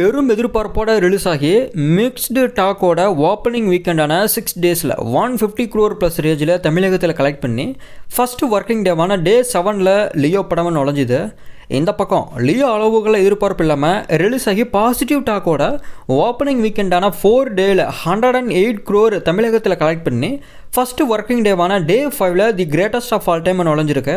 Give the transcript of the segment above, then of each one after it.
பெரும் எதிர்பார்ப்போட ரிலீஸ் ஆகி மிக்ஸ்டு டாக்கோட ஓப்பனிங் வீக்கெண்டான சிக்ஸ் டேஸில் ஒன் ஃபிஃப்டி க்ரோர் ப்ளஸ் ரேஞ்சில் தமிழகத்தில் கலெக்ட் பண்ணி ஃபஸ்ட்டு ஒர்க்கிங் டேவான டே செவனில் லியோ படம் நுழைஞ்சிது. இந்த பக்கம். லியோ அளவுகளை எதிர்பார்ப்பு இல்லாமல் ரிலீஸ் ஆகி பாசிட்டிவ் டாக்கோட ஓப்பனிங் வீக்கெண்டான ஃபோர் டேயில் ஹண்ட்ரட் அண்ட் எயிட் க்ரோர் தமிழகத்தில் கலெக்ட் பண்ணி ஃபஸ்ட்டு ஒர்க்கிங் டேவான டே ஃபைவ்ல the greatest of all time நுழைஞ்சிருக்கு.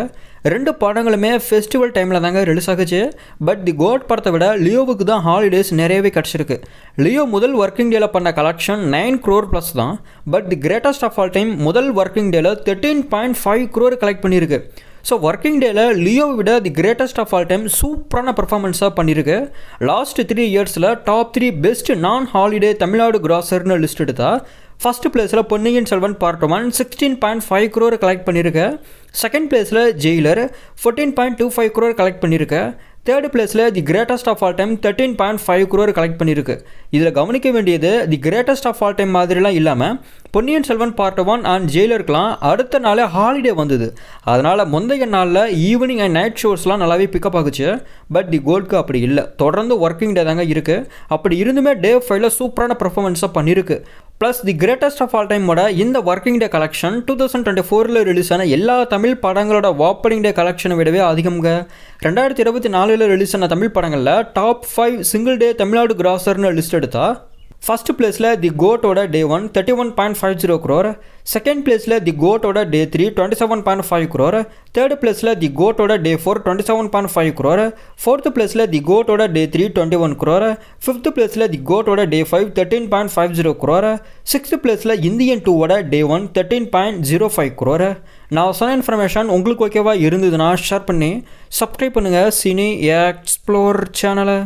ரெண்டு படங்களுமே ஃபெஸ்டிவல் டைமில் தாங்க ரிலீஸ் ஆகுச்சு. பட் தி கோட் படத்தை விட லியோவுக்கு தான் ஹாலிடேஸ் நிறையவே கிடச்சிருக்கு. லியோ முதல் ஒர்க்கிங் டேல பண்ண கலெக்ஷன் நைன் க்ரோர் ப்ளஸ் தான். But the greatest of all time முதல் ஒர்க்கிங் டேல thirteen point five crore collect பண்ணியிருக்கு. ஸோ ஒர்க்கிங் டேயில் லியோவை விட the greatest of all time சூப்பரான பர்ஃபார்மன்ஸாக பண்ணியிருக்கு லாஸ்ட் த்ரீ இயர்ஸில் top three best non holiday Tamil Nadu கிராசர்னு list எடுத்தால் ஃபர்ஸ்ட் பிளேஸில் Ponniyin Selvan part one sixteen point five crore collect பண்ணியிருக்கேன் செகண்ட் பிளேஸில் Jailer fourteen point two five crore collect பண்ணியிருக்கேன் third பிளேஸில் the greatest of all time thirteen point five crore collect பண்ணியிருக்கு இதில் கவனிக்க வேண்டியது the greatest of all time மாதிரிலாம் இல்லாமல் Ponniyin Selvan part one and ஜெயிலருக்குலாம் அடுத்த நாளே ஹாலிடே வந்தது. அதனால் முந்தைய நாளில் ஈவினிங் அண்ட் நைட் ஷோஸ்லாம் நல்லாவே பிக்கப் ஆகுச்சு. பட் தி கோல்டுக்கு அப்படி இல்லை. தொடர்ந்து ஒர்க்கிங் டே தாங்க இருக்குது அப்படி இருந்துமே டே ஃபைவ்ல சூப்பரான பர்ஃபார்மன்ஸாக பண்ணியிருக்கு plus the greatest of all டைமோட இந்த working day collection two thousand twenty ஃபோரில் ரிலீஸ் ஆன எல்லா தமிழ் படங்களோட ஓப்பனிங் டே கலெக்ஷனை விடவே அதிகம்ங்க. ரெண்டாயிரத்தி இருபத்தி நாலில் ரிலீஸ் ஆன தமிழ் படங்களில் top five single day Tamil Nadu கிராசர்னு list எடுத்தால் ஃபஸ்ட் பிளேஸில் the கோட்டோட day one thirty one point five zero crore second பிளேஸில் the கோட்டோட day three twenty seven point five crore third பிளேஸில் the கோட்டோட day four twenty seven point five crore fourth பிளேஸில் the கோட்டோட day three twenty one crore fifth பிளேஸில் the கோட்டோட day five thirteen point five zero crore sixth பிளேஸில் Indian டூவோட day one thirteen point zero five crore நான் சொன்ன information உங்களுக்கு ஓகேவா இருந்ததுன்னா share பண்ணி சப்ஸ்கிரைப் பண்ணுங்கள் சினி எக்ஸ்ப்ளோர் சேனலை